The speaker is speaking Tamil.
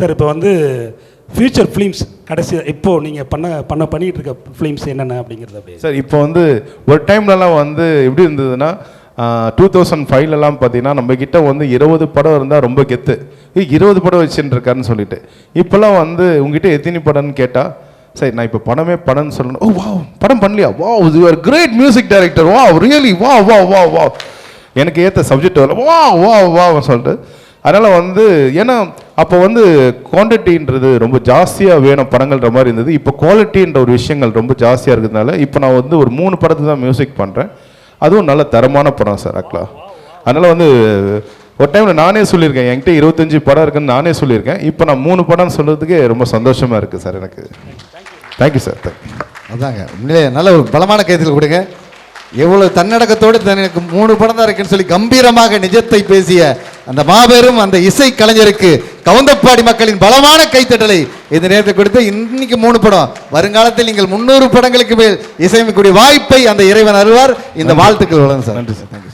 சார் இப்போ வந்து ஃபியூச்சர் ஃபிலிம்ஸ் கடைசி இப்போது நீங்கள் பண்ண பண்ண பண்ணிகிட்டு இருக்க ஃபிலிம்ஸ் என்னென்ன அப்படிங்கிறது சார் இப்போ வந்து ஒரு டைம்லலாம் வந்து எப்படி இருந்ததுன்னா டூ தௌசண்ட் ஃபைவ்லலாம் பார்த்தீங்கன்னா நம்ம வந்து இருபது படம் இருந்தால் ரொம்ப கெத்து. இருபது படம் வச்சுட்டு இருக்காருன்னு சொல்லிட்டு. இப்போல்லாம் வந்து உங்ககிட்ட எத்தனை படம்னு கேட்டால் சரி நான் இப்போ படமே படம்னு சொல்லணும். ஓ வா படம் பண்ணலையா? வா இது ஆர் கிரேட் மியூசிக் டைரக்டர் வா ரியலி வா வா வா வா எனக்கு ஏற்ற சப்ஜெக்ட் வரல. வா வா வா சொல்லிட்டு. அதனால் வந்து ஏன்னா அப்போ வந்து குவான்டிட்டின்றது ரொம்ப ஜாஸ்தியாக வேணும் படங்கள்ன்ற மாதிரி இருந்தது. இப்போ குவாலிட்டின்ற ஒரு விஷயங்கள் ரொம்ப ஜாஸ்தியாக இருக்கிறதுனால இப்போ நான் வந்து ஒரு மூணு படத்துக்கு தான் மியூசிக் பண்ணுறேன் அதுவும் நல்ல தரமான படம் சார் ஆக்லா அதனால் வந்து ஒரு டைமில் நானே சொல்லியிருக்கேன். என்கிட்ட இருபத்தஞ்சி படம் இருக்குன்னு நானே சொல்லியிருக்கேன். இப்போ நான் மூணு படம் சொல்கிறதுக்கே ரொம்ப சந்தோஷமாக இருக்குது சார் எனக்கு. தேங்க்யூ சார் தேங்க்யூ அதாங்க. உண்மையிலே நல்ல ஒரு பலமான கைத்தில் கொடுங்க. எவ்வளோ தன்னடக்கத்தோடு தனக்கு மூணு படம் தான் இருக்குன்னு சொல்லி கம்பீரமாக நிஜத்தை பேசிய அந்த மாபெரும் அந்த இசை கலைஞருக்கு கவுந்தப்பாடி மக்களின் பலமான கைத்தட்டலை இந்த நேரத்தை கொடுத்து இன்னைக்கு மூணு படம். வருங்காலத்தில் நீங்கள் முன்னூறு படங்களுக்கு மேல் இசையமைக்கக்கூடிய வாய்ப்பை அந்த இறைவன் அருவார் இந்த வாழ்த்துக்கள் வழங்கும் சார். நன்றி சார். தேங்க்யூ